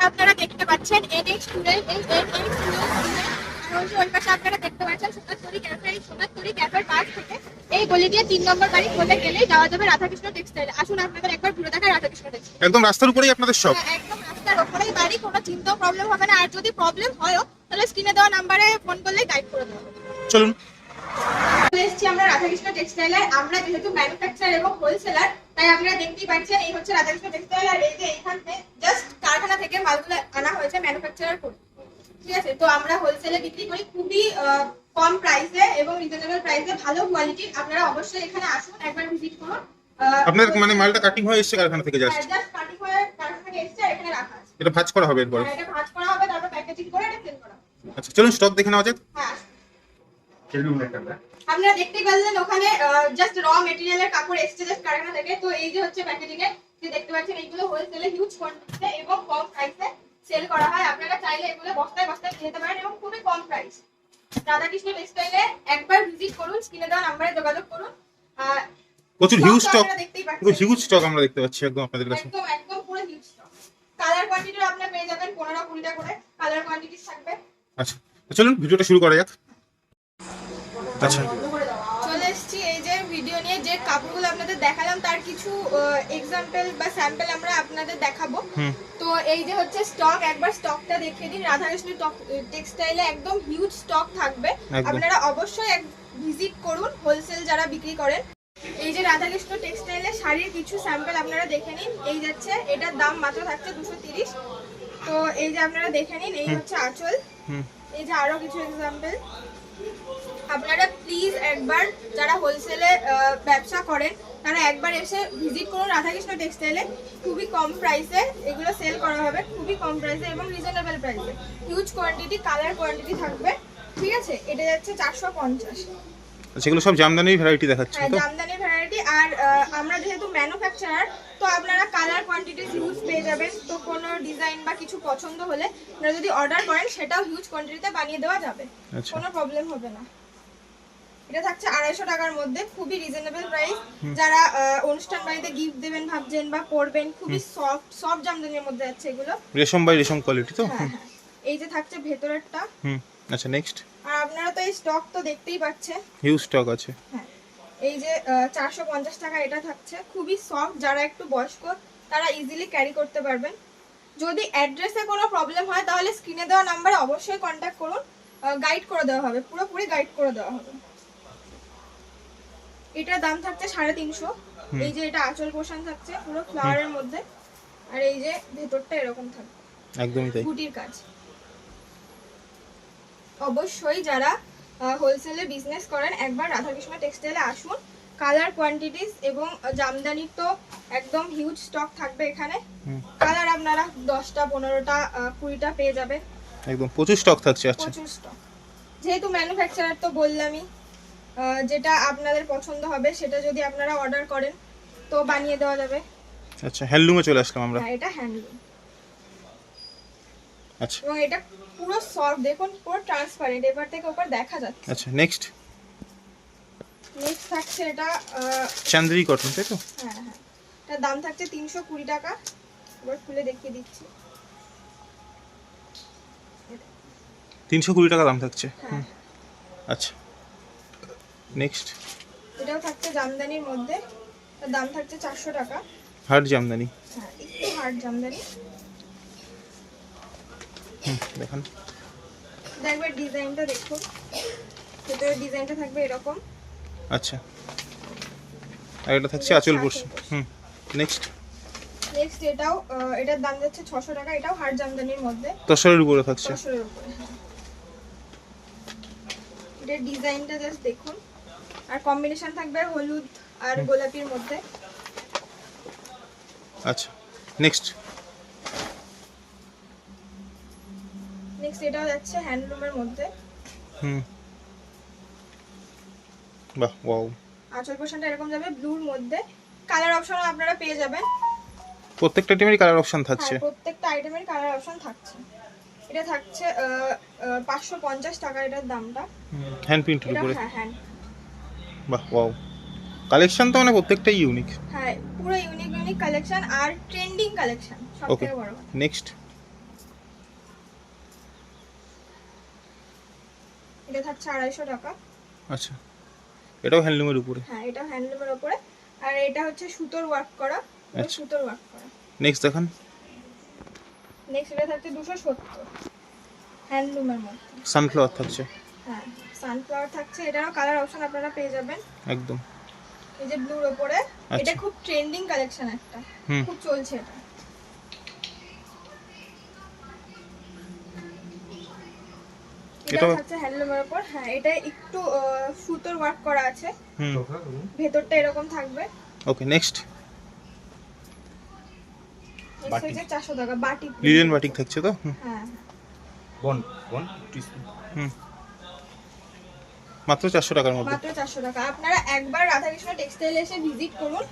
আপনারা দেখতে পাচ্ছেন এই ওই পাশে আপনারা দেখতে পাচ্ছেন সোনারতরি ক্যাফে এই সোনারতরি ক্যাফের পাশ থেকে এই গলি দিয়ে তিন নম্বর বাড়ি গেলেই যাওয়া যাবে রাধাকৃষ্ণ টেক্সটাইল আসুন আপনাদের একবার ঘুরে দেখা রাধাকৃষ্ণ টেক্সটাইল একদম রাস্তার উপরেই আপনাদের সব হ্যাঁ, একদম রাস্তার ওপরেই বাড়ি কোনো চিন্তাও প্রবলেম হবে না। আর যদি প্রবলেম হয়ও তাহলে স্ক্রিনে দেওয়া নাম্বারে ফোন করলেই গাইড করে হবে চলুন। চলে এসেছি আমরা রাধাকৃষ্ণ টেক্সটাইলে আমরা যেহেতু ম্যানুফ্যাকচার এবং হোলসেলার তাই আপনারা দেখতেই পাচ্ছেন এই হচ্ছে রাধাকৃষ্ণ টেক্সটাইল আর এই যে এইখানে জাস্ট কারখানা থেকে মালগুলো আনা হয়েছে ম্যানুফ্যাকচার করে। ঠিক আছে? তো আমরা হোলসেলে বিক্রি করি খুবই আহ, কম প্রাইসে এবং রিজনেবল প্রাইসে ভালো কোয়ালিটি আপনারা অবশ্যই এখানে আসুন একবার ভিজিট করুন। আপনাদের মানে মালটা কাটিং হয়ে এসছে কারখানা থেকে জাস্ট জাস্ট কাটিং হয়ে কারখানা থেকে এসেছে এখানে রাখা আছে। এটা ভাজ করা হবে এরপরে? আর এটা ভাঁজ করা হবে তারপর প্যাকেজিং করে এটা সেল করা হবে। আচ্ছা চলুন স্টক দেখে নেওয়া যাক। হ্যাঁ আপনারা দেখতে পেলেন ওখানে জাস্ট র মেটেরিয়ালের কাপড় এসছে জাস্ট কারখানা থেকে। তো এই যে হচ্ছে প্যাকেজিং এ যে দেখতে পাচ্ছেন এইগুলো হোলসেলে হিউজ কোয়ান্টিটিতে এবং কম প্রাইসে সেল করা হয়। আপনারা চাইলে এগুলো বস্তায় বস্তায় কিনে নিতে পারেন এবং খুবই কম প্রাইস রাধাকৃষ্ণ টেক্সটাইলে একবার ভিজিট করুন স্ক্রিনে দেওয়া নাম্বারে যোগাযোগ করুন। প্রচুর হিউজ স্টক পুরো হিউজ স্টক আমরা দেখতে পাচ্ছি একদম আপনাদের কাছে। একদম একদম পুরো হিউজ স্টক কালার কোয়ান্টিটিও আপনারা পেয়ে যাবেন পনেরো কুড়িটা করে। কালার কোয়ান্টিটি থাকবে। আচ্ছা চলুন ভিডিওটা শুরু করা যাক। আচ্ছা চলে এসেছি এই যে ভিডিও নিয়ে যে কাপড়গুলো আপনাদের দেখালাম তার কিছু এক্সাম্পল বা স্যাম্পল আমরা আপনাদের দেখাবো। তো এই যে হচ্ছে স্টক একবার স্টকটা দেখিয়ে দিন। রাধাকৃষ্ণ টেক্সটাইলে একদম হিউজ স্টক থাকবে। আপনারা অবশ্যই এক ভিজিট করুন হোলসেল যারা বিক্রি করেন। এই যে রাধাকৃষ্ণ টেক্সটাইলের শাড়ির কিছু স্যাম্পল আপনারা দেখে নিন। এই যাচ্ছে এটার দাম মাত্র থাকছে দুশো তিরিশ। তো এই যে আপনারা দেখে নিন এই হচ্ছে আঁচল। এই যে আরও কিছু এক্সাম্পল আপনারা প্লিজ একবার যারা হোলসেলে ব্যবসা করেন তারা একবার এসে ভিজিট করুন রাধাকৃষ্ণ টেক্সটাইলে খুবই কম প্রাইসে এগুলো সেল করা হবে খুবই কম প্রাইসে এবং রিজনেবল প্রাইসে হিউজ কোয়ান্টিটি কালার কোয়ান্টিটি থাকবে। ঠিক আছে? এটা যাচ্ছে চারশো পঞ্চাশ। আচ্ছা সব জামদানির ভ্যারাইটি দেখাচ্ছেন হ্যাঁ জামদানি ভ্যারাইটি আর আমরা যেহেতু ম্যানুফ্যাকচারার তো আপনারা কালার কোয়ান্টিটি হিউজ পেয়ে যাবেন। তো কোনো ডিজাইন বা কিছু পছন্দ হলে আপনারা যদি অর্ডার করেন সেটাও হিউজ কোয়ান্টিটিতে বানিয়ে দেওয়া যাবে। আচ্ছা। কোনো প্রবলেম হবে না। এটা থাকছে আড়াইশো টাকার মধ্যে খুবই রিজনেবল প্রাইস যারা অনুষ্ঠান বাড়িতে গিফট দেবেন ভাবছেন বা পরবেন খুবই সফট সফট জামদানির মধ্যে আছে এগুলো। রেশম বাই রেশম কোয়ালিটি তো? হ্যাঁ হ্যাঁ। এই যে থাকছে ভেতরেরটা। হুম আচ্ছা নেক্সট আর আপনারা তো এই স্টক তো দেখতেই পাচ্ছেন। হিউজ স্টক আছে। হ্যাঁ। এই যে চারশো পঞ্চাশ টাকা এটা থাকছে। খুবই সফট যারা একটু বয়স্ক তারা ইজিলি ক্যারি করতে পারবেন। যদি অ্যাড্রেসে কোনো প্রবলেম হয় তাহলে স্ক্রিনে দেওয়া নাম্বারে অবশ্যই কন্ট্যাক্ট করুন। গাইড করে দেওয়া হবে পুরোপুরি গাইড করে দেওয়া হবে। এটার দাম থাকছে সাড়ে তিনশো। এই যে এটা আঁচল পোষণ থাকছে পুরো ফ্লাওয়ারের মধ্যে। আর এই যে ভেতরটা এরকম থাকবে। একদমই তাই। বুটির কাজ। অবশ্যই যারা হোলসেলে বিজনেস করেন একবার রাধাকৃষ্ণ টেক্সটাইলে আসুন। কালার কোয়ান্টিটিস এবং জামদানির তো একদম হিউজ স্টক থাকবে এখানে। কালার আপনারা দশটা পনেরোটা কুড়িটা পেয়ে যাবেন। একদম। প্রচুর স্টক থাকছে আচ্ছা। প্রচুর স্টক যেহেতু ম্যানুফ্যাকচারার তো বললামই যেটা আপনাদের পছন্দ হবে সেটা যদি আপনারা অর্ডার করেন তো বানিয়ে দেওয়া যাবে। আচ্ছা হ্যান্ডলুমে চলে আসলাম আমরা। হ্যাঁ এটা হ্যান্ডলুম আচ্ছা। এবং এটা পুরো সফট দেখুন পুরো ট্রান্সপারেন্ট এবার থেকে ওপর দেখা যাচ্ছে। আচ্ছা নেক্সট নেক্সট থাকছে এটা চান্দ্রি কটন তাই তো? হ্যাঁ হ্যাঁ। এটার দাম থাকছে তিনশো কুড়ি টাকা। এবার খুলে দেখিয়ে দিচ্ছি। তিনশো কুড়ি টাকা দাম থাকছে। হ্যাঁ। আচ্ছা। নেক্সট এটাও থাকছে জামদানির মধ্যে। দাম থাকছে চারশো টাকা। হার্ড জামদানি। হ্যাঁ একটু হার্ড জামদানি। হুম দেখান। দেখবে ডিজাইনটা দেখুন। ভেতরের ডিজাইনটা থাকবে এরকম। আচ্ছা। আর এটা থাকছে আঁচল পোর্শন হুম নেক্সট নেক্সট এটাও এটার দাম যাচ্ছে ছশো টাকা। এটাও হার্ড জামদানির মধ্যে। তসরের উপরে থাকছে। ছশোর উপরে হ্যাঁ। এটার ডিজাইনটা জাস্ট দেখুন। আর কম্বিনেশন থাকবে হলুদ আর গোলাপির মধ্যে। আচ্ছা নেক্সট নেক্সট এটাও যাচ্ছে হ্যান্ডলুমের মধ্যে। হুম। বাহ ওয়াও আঁচল পোশনটা এরকম যাবে ব্লুর মধ্যে। কালার অপশনও আপনারা পেয়ে যাবেন। প্রত্যেকটা টিমেরই কালার অপশন থাকছে। হ্যাঁ প্রত্যেকটা আইটেমের কালার অপশন থাকছে। এটা থাকছে পাঁচশো পঞ্চাশ টাকা এটার দামটা। হ্যান্ড প্রিন্টের উপরে। হ্যাঁ হ্যাঁ বাহ ওয়াও কালেকশন তো মানে প্রত্যেকটা ইউনিক হ্যাঁ পুরো ইউনিক ইউনিক কালেকশন আর ট্রেন্ডিং কালেকশন সবথেকে বড় নেক্সট এটা থাকছে আড়াইশো টাকা। আচ্ছা এটাও হ্যান্ডলুমের উপরে। হ্যাঁ এটাও হ্যান্ডলুমের উপরে। আর এটা হচ্ছে সুতোর ওয়ার্ক করা আচ্ছা। সুতোর ওয়ার্ক করা। নেক্সট দেখান। নেক্সট এটা থাকছে দুশো সত্তর। হ্যান্ডলুমের মধ্যে। সানফ্লাওয়ার থাকছে। সানফ্লাওয়ার থাকছে এটারও কালার অপশন আপনারা পেয়ে যাবেন। একদম। এই যে ব্লুর ওপরে এটা আচ্ছা। খুব ট্রেন্ডিং কালেকশন একটা। খুব চলছে এটা। এটা থাকছে হ্যান্ডলুমের ওপর। হ্যাঁ এটা একটু আহ, সুতোর ওয়ার্ক করা আছে। হুম। ভেতরটা এরকম থাকবে। ওকে নেক্সট হচ্ছে চারশো টাকা বাটি। লিলেন বাটিক থাকছে তো? হ্যাঁ। বন বন হুম। মাত্র চারশো টাকার মধ্যে। মাত্র চারশো টাকা। আপনারা একবার রাধাকৃষ্ণ টেক্সটাইল এসে ভিজিট করুন।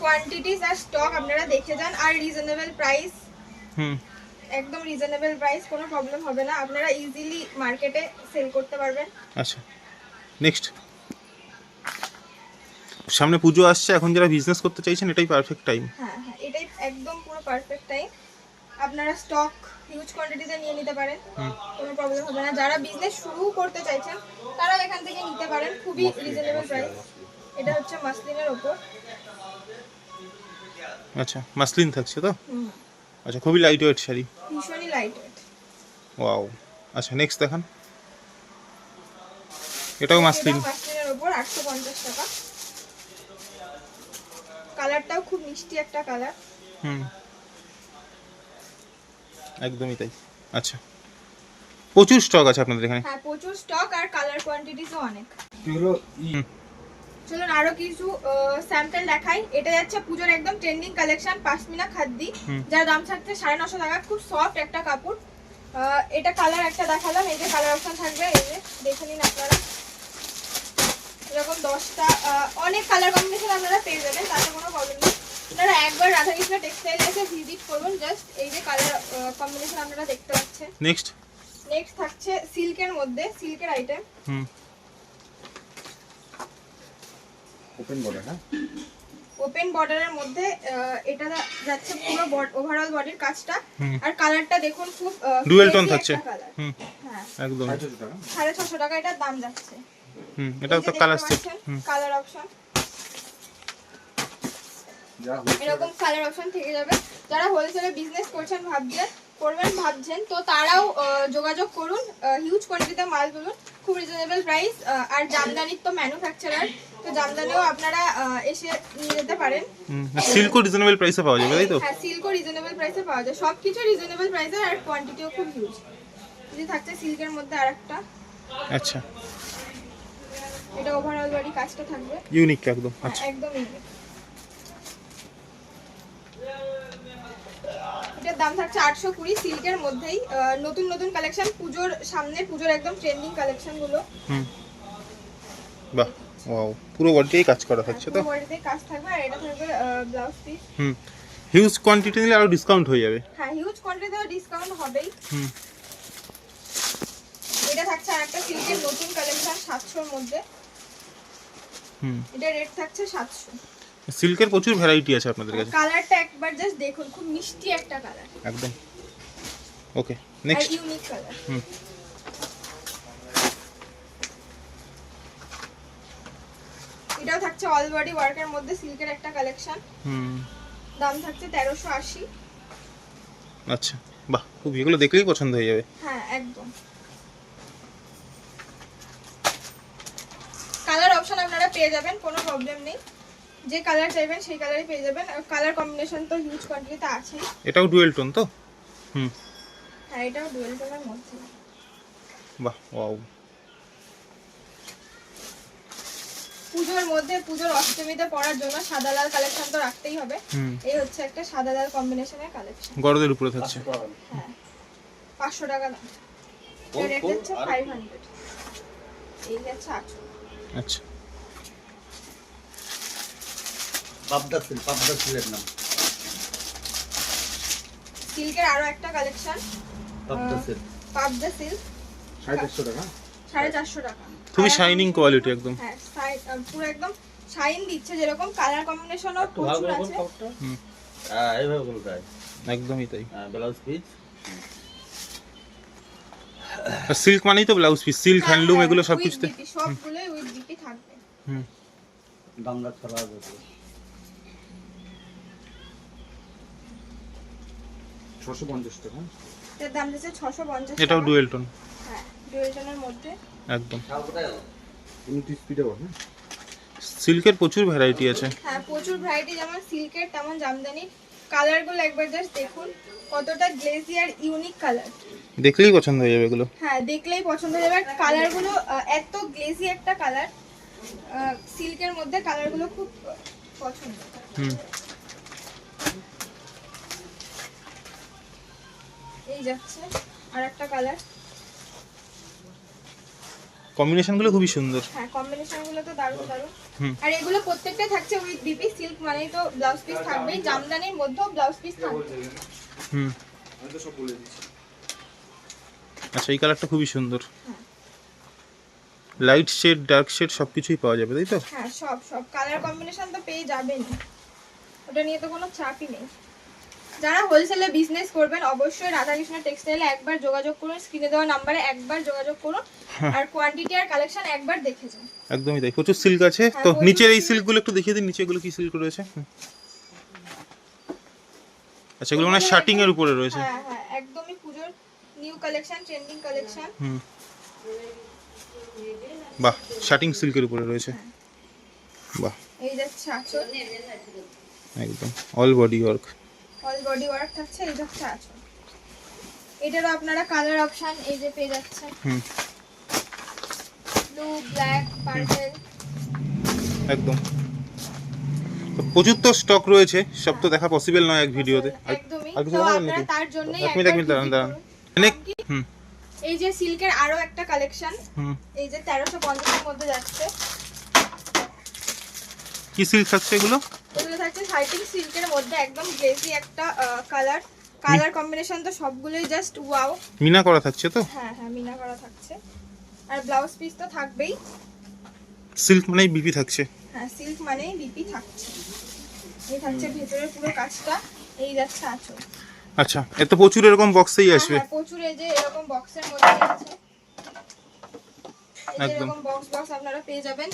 কোয়ান্টিটিস আর স্টক আপনারা দেখে যান আর রিজনেবল প্রাইস হুম। একদম রিজনেবল প্রাইস কোনো প্রবলেম হবে না। আপনারা ইজিলি মার্কেটে সেল করতে পারবেন। আচ্ছা। নেক্সট সামনে পুজো আসছে এখন যারা বিজনেস করতে চাইছেন এটাই পারফেক্ট টাইম হ্যাঁ হ্যাঁ এটাই একদম পুরো পারফেক্ট টাইম আপনারা স্টক হিউজ কোয়ান্টিটিতে নিয়ে নিতে পারেন কোনো প্রবলেম হবে না। যারা বিজনেস শুরু করতে চাইছেন তারা এখান থেকে নিতে পারেন খুবই রিজনেবল প্রাইস এটা হচ্ছে মাসলিনের ওপর। আচ্ছা মাসলিন থাকছে তো? আচ্ছা খুবই লাইট ওয়েট শাড়ি। ভীষণই লাইট ওয়েট ওয়াও আচ্ছা নেক্সট দেখান। এটাও মাসলিন। মাসলিনের ওপর আটশো পঞ্চাশ টাকা। কালারটাও খুব মিষ্টি একটা কালার হুম। একদমই তাই। আচ্ছা। প্রচুর স্টক আছে আপনাদের এখানে। হ্যাঁ প্রচুর স্টক আর কালার কোয়ান্টিটিসও অনেক। এগুলো চলুন আরও কিছু স্যাম্পল দেখাই। এটা যাচ্ছে পুজোর একদম ট্রেন্ডিং কালেকশন পাশমিনা খাদ্দি যার দাম থাকছে সাড়ে নশো টাকা। খুব সফট একটা কাপড়। এটা কালার একটা দেখালাম। এই যে কালার অপশন থাকবে এই যে দেখে নিন আপনারা। এরকম দশটা অনেক কালার কম্বিনেশন আপনারা পেয়ে যাবেন তাতে কোনো প্রবলেম নেই। আপনারা একবার রাধাকৃষ্ণ টেক্সটাইল এসে ভিজিট করুন জাস্ট এই যে কালার কম্বিনেশন আপনারা দেখতে পাচ্ছেন। নেক্সট নেক্সট থাকছে সিল্কের মধ্যে সিল্কের আইটেম হুম। ওপেন বলে হ্যাঁ ওপেন বর্ডারের মধ্যে আহ, এটা যাচ্ছে পুরো ওভারঅল বডির কাজটা। আর কালারটা দেখুন খুব ডুয়েল টোন থাকছে। হুম। হ্যাঁ। একদম। সাড়ে ছশো টাকা? সাড়ে ছশো টাকা এটার দাম যাচ্ছে। হুম এটা তো কালার সেট কালার অপশন এরকম কালার অপশন থেকে যাবে। যারা হোলসেলে বিজনেস করছেন ভাবছেন করবেন ভাবছেন তো তারাও যোগাযোগ করুন। হিউজ কোয়ান্টিটিতে মাল তুলুন। খুব রিজনেবল প্রাইস আর জামদানির তো ম্যানুফ্যাকচারার তো জামদানিও আপনারা এসে নিয়ে যেতে পারেন। সিল্কও রিজনেবল প্রাইসে পাওয়া যাবে তাই তো? হ্যাঁ সিল্কও রিজনেবল প্রাইসে পাওয়া যায়। সব কিছু রিজনেবল প্রাইসে আর কোয়ান্টিটিও খুব হিউজ যদি থাকছে সিল্কের মধ্যে আরেকটা। আচ্ছা। এটা ওভারঅল বডি কাজটা থাকবে। ইউনিক একদম হ্যাঁ, আচ্ছা একদম ইউনিক এটার দাম থাকছে আটশো কুড়ি। সিল্কের মধ্যেই নতুন নতুন কালেকশন পুজোর সামনে পুজোর একদম ট্রেন্ডিং কালেকশনগুলো। হুম। বাহ ওয়াও পুরো বডিতেই কাজ করা থাকছে তো? বডিতে কাজ থাকবে আর এটা থাকবে ব্লাউজ পিস হুম। হিউজ কোয়ান্টিটি নিলে আরও ডিসকাউন্ট হয়ে যাবে। হ্যাঁ হিউজ কোয়ান্টিটিতে ডিসকাউন্ট হবেই। হুম। এটা থাকছে আরেকটা সিল্কের নতুন কালেকশন সাতশোর মধ্যে। হুম। এটা রেট থাকছে সাতশো। সিল্কের প্রচুর ভ্যারাইটি আছে আপনাদের কাছে। কালারটা একবার জাস্ট দেখুন খুব মিষ্টি একটা কালার। একদম। Okay next unique colour hmm. এটাও থাকছে অল বডি ওয়ার্কের মধ্যে সিল্কের একটা কালেকশন হুম। দাম থাকছে তেরোশো আশি। আচ্ছা বাহ খুব এগুলো দেখলেই পছন্দ হয়ে যাবে। হ্যাঁ একদম। কালার অপশন আপনারা পেয়ে যাবেন কোনো প্রবলেম নেই। যে কালার চাইবেন সেই কালারই পেয়ে যাবেন। আর কালার কম্বিনেশন তো হিউজ কোয়ান্টিটিতে আছেই। এটাও ডুয়েল টোন তো? হুম। হ্যাঁ এটাও ডুয়েল টোনের মধ্যে। বাহ ওয়াও পুজোর মধ্যে পুজোর অষ্টমীতে পরার জন্য সাদা লাল কালেকশন তো রাখতেই হবে। হুম। এই হচ্ছে একটা সাদা লাল কম্বিনেশনের কালেকশন গরদের উপরে থাকছে। হ্যাঁ। পাঁচশো টাকা দাম। রেট? হচ্ছে আর- ফাইভ হান্ড্রেড এই যাচ্ছে আটশো। আচ্ছা। পাবদা সিল পাবদা সিলের নাম। সিল্কের আরও একটা কালেকশন পাবদা সিল। পাবদা সিল্ক। সাড়ে চারশো টাকা? সাড়ে চারশো টাকা। খুবই শাইনিং কোয়ালিটি একদম। হ্যাঁ পুরো একদম শাইন দিচ্ছে যেরকম কালার কম্বিনেশনও প্রচুর আছে। হুম। হ্যাঁ এইভাবে বলতে হয় একদমই তাই। ব্লাউজ পিস সিল্ক মানেই তো ব্লাউজ পিস সিল্ক হ্যান্ডলুম এগুলো সব কিছুতে সবগুলোই উইথ ডিপি থাকবে। হুম। বাংলা ছড়া যাবে ছশো পঞ্চাশ টাকা। এটার দাম দিচ্ছে ছশো পঞ্চাশ এটাও ডুয়েল টোন। হ্যাঁ ডুয়েল টোনের মধ্যে। একদম। উনত্রিশ স্পিডে হবে সিল্কের প্রচুর ভ্যারাইটি আছে। হ্যাঁ প্রচুর ভ্যারাইটি যেমন সিল্কের তেমন জামদানি। কালারগুলো একবার জাস্ট দেখুন কতটা গ্লেজি আর ইউনিক কালার দেখলেই পছন্দ হয়ে যাবে এগুলো। হ্যাঁ দেখলেই পছন্দ হয়ে যাবে। কালারগুলো এত গ্লেজি একটা কালার সিল্কের মধ্যে কালারগুলো খুব পছন্দ। হুম। যাচ্ছে। আর একটা কালার কম্বিনেশনগুলো খুবই সুন্দর। হ্যাঁ কম্বিনেশনগুলো তো দারুণ দারুণ। আর এগুলো প্রত্যেকটা থাকছে উইথ ডিপি সিল্ক মানেই তো ব্লাউজ পিস থাকবেই। জামদানির মধ্যেও ব্লাউজ পিস থাকবে। হুম। আমি তো সব বলে দিচ্ছি আচ্ছা এই কালারটা খুবই সুন্দর। লাইট শেড ডার্ক শেড সব কিছুই পাওয়া যাবে তাই তো? হ্যাঁ সব সব। কালার কম্বিনেশন তো পেয়ে যাবেন ওটা নিয়ে তো কোনো চাপই নেই। যারা হোলসেলে বিজনেস করবেন অবশ্যই রাধাকৃষ্ণ টেক্সটাইলে একবার যোগাযোগ করুন স্ক্রিনে দেওয়া নাম্বারে একবার যোগাযোগ করুন আর কোয়ান্টিটি আর কালেকশন একবার দেখে যান। একদমই তাই প্রচুর সিল্ক আছে হ্যাঁ, তো নিচের এই। সিল্কগুলো একটু দেখিয়ে দিন নিচেগুলো কি সিল্ক রয়েছে? আচ্ছা এগুলো মানে শার্টিং এর উপরে রয়েছে। হ্যাঁ হ্যাঁ একদমই পুজোর নিউ কালেকশন ট্রেন্ডিং কালেকশন হুম। বাহ শার্টিং সিল্কের উপরে রয়েছে। বাহ। এই যাচ্ছে আঁচল একদম all body work all body work থাকছে এই যাচ্ছে আঁচল এটারও আপনারা কালার অপশন এই যে পেয়ে যাচ্ছেন। হুম। ব্লু ব্ল্যাক পার্পল একদম। প্রচুর তো স্টক রয়েছে সব তো দেখা পসিবল নয় এক ভিডিওতে আর- একদমই। কিছু দেখাবেন আপনারা নাকি? তার জন্যই এক মিনিট এক মিনিট দাঁড়ান দাঁড়ান। অনেক এই যে সিল্কের আরও একটা কালেকশন হুম। এই যে তেরোশো পঞ্চাশের মধ্যে যাচ্ছে। কি সিল্ক থাকছে এগুলো? এগুলো থাকছে সাইটিং সিল্কের মধ্যে একদম গ্লেজি একটা কালার কালার কম্বিনেশন তো সবগুলোই জাস্ট ওয়াও মিনা করা থাকছে তো? হ্যাঁ হ্যাঁ মিনা করা থাকছে। আর ব্লাউজ পিস তো থাকবেই। সিল্ক মানেই বিপি থাকছে। হ্যাঁ সিল্ক মানেই বিপি থাকছে। এই থাকছে ভেতরের পুরো কাজটা। এই যাচ্ছে আঁচল। আচ্ছা এত প্রচুর এরকম বক্সেই আসবে। হ্যাঁ, প্রচুর এই যে এরকম বক্সের মধ্যে আছে একদম। বক্স বক্স আপনারা পেয়ে যাবেন।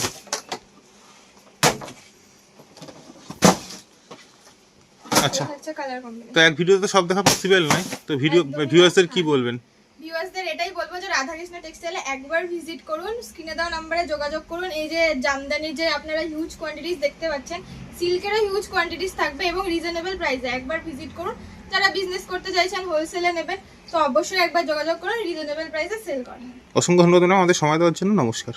আচ্ছা। হচ্ছে কালার কম্বিনেশন তো এক ভিডিওতে সব দেখা পসিবল নয়। তো ভিডিও ভিউয়ার্সদের কি। বলবেন? ভিউয়ার্সদের এটাই বলব যে রাধাকৃষ্ণ টেক্সটাইলে একবার ভিজিট করুন স্ক্রিনে দেওয়া নাম্বারে যোগাযোগ করুন। এই যে জামদানির যে আপনারা হিউজ কোয়ান্টিটিস দেখতে পাচ্ছেন সিল্কেরও হিউজ কোয়ান্টিটিস থাকবে এবং রিজনেবল প্রাইসে একবার ভিজিট করুন। যারা বিজনেস করতে চাইছেন হোলসেলে নেবেন তো অবশ্যই একবার যোগাযোগ করুন রিজনেবল প্রাইসে সেল করেন। অসংখ্য ধন্যবাদ আমাদের সময় দেওয়ার জন্য নমস্কার।